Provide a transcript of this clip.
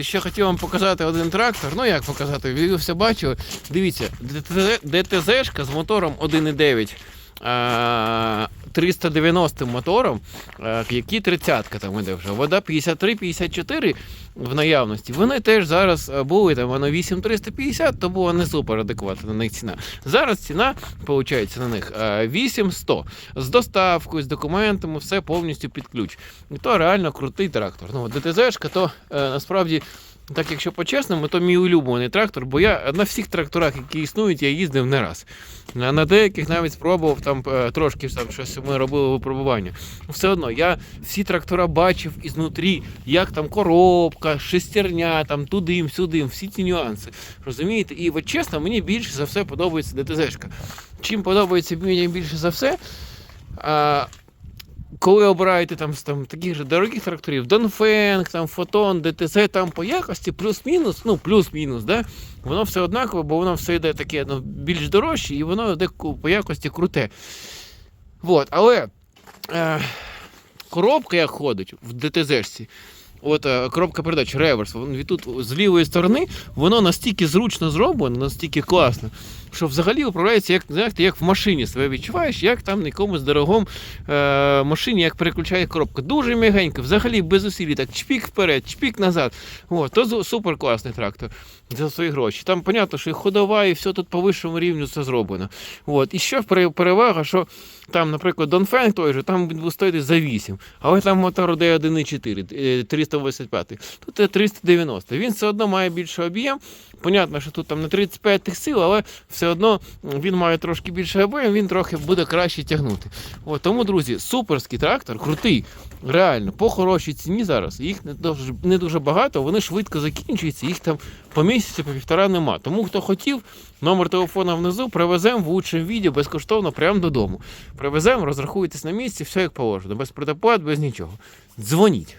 Ще хотів вам показати один трактор. Ну як показати? Ви все бачили. Дивіться, ДТЗ-шка з мотором 1,9. А, 390 мотором, які 30-ка там іде вже. Вода 53-54 в наявності. Вони теж зараз були там, воно 8350, то була не супер адекватна на них ціна. Зараз ціна, виходить, на них а, 8100. З доставкою, з документами, все повністю під ключ. І то реально крутий трактор. Ну, ДТЗ-шка, то е, насправді. Так, якщо по-чесному, то мій улюблений трактор, бо я на всіх тракторах, які існують, я їздив не раз. На, деяких навіть спробував там е, трошки там, щось ми робили випробування. Все одно я всі трактора бачив ізнутрі, як там коробка, шестерня, там туди, сюди, всі ці нюанси. Розумієте? І от чесно, мені більше за все подобається ДТЗ-шка. Чим подобається мені більше за все? А, коли обираєте там, там таких же дорогих тракторів, Донфенг, там Фотон, ДТЗ, там по якості плюс-мінус, ну плюс-мінус, да? воно все однаково, бо воно все йде таке ну, більш дорожче і воно йде по якості круте. Вот. Але е, коробка як ходить в ДТЗ-шці, от е, коробка передач, реверс, тут з лівої сторони, воно настільки зручно зроблено, настільки класно, що взагалі управляється, як знаєте, як в машині себе відчуваєш, як там на якомусь дорогому е, машині, як переключає коробка. Дуже м'ягенько, взагалі без усілі, так чпік вперед, чпік назад. От, то супер класний трактор за свої гроші. Там, понятно, що і ходова, і все тут по вищому рівню все зроблено. От. І ще перевага, що там, наприклад, Донфенк той же, там він стоїть за 8, але там мотор d 1,4, 300 185. Тут це 390. Він все одно має більший об'єм. Понятно, що тут там не 35 тих сил, але все одно він має трошки більший об'єм, він трохи буде краще тягнути. От, Тому, друзі, суперський трактор, крутий, реально, по хорошій ціні зараз. Їх не дуже, не дуже багато, вони швидко закінчуються, їх там по місяцю, по півтора нема. Тому хто хотів, номер телефона внизу привеземо в учнем відео безкоштовно, прямо додому. Привеземо, розрахуйтесь на місці, все як положено, без предоплат, без нічого. Дзвоніть.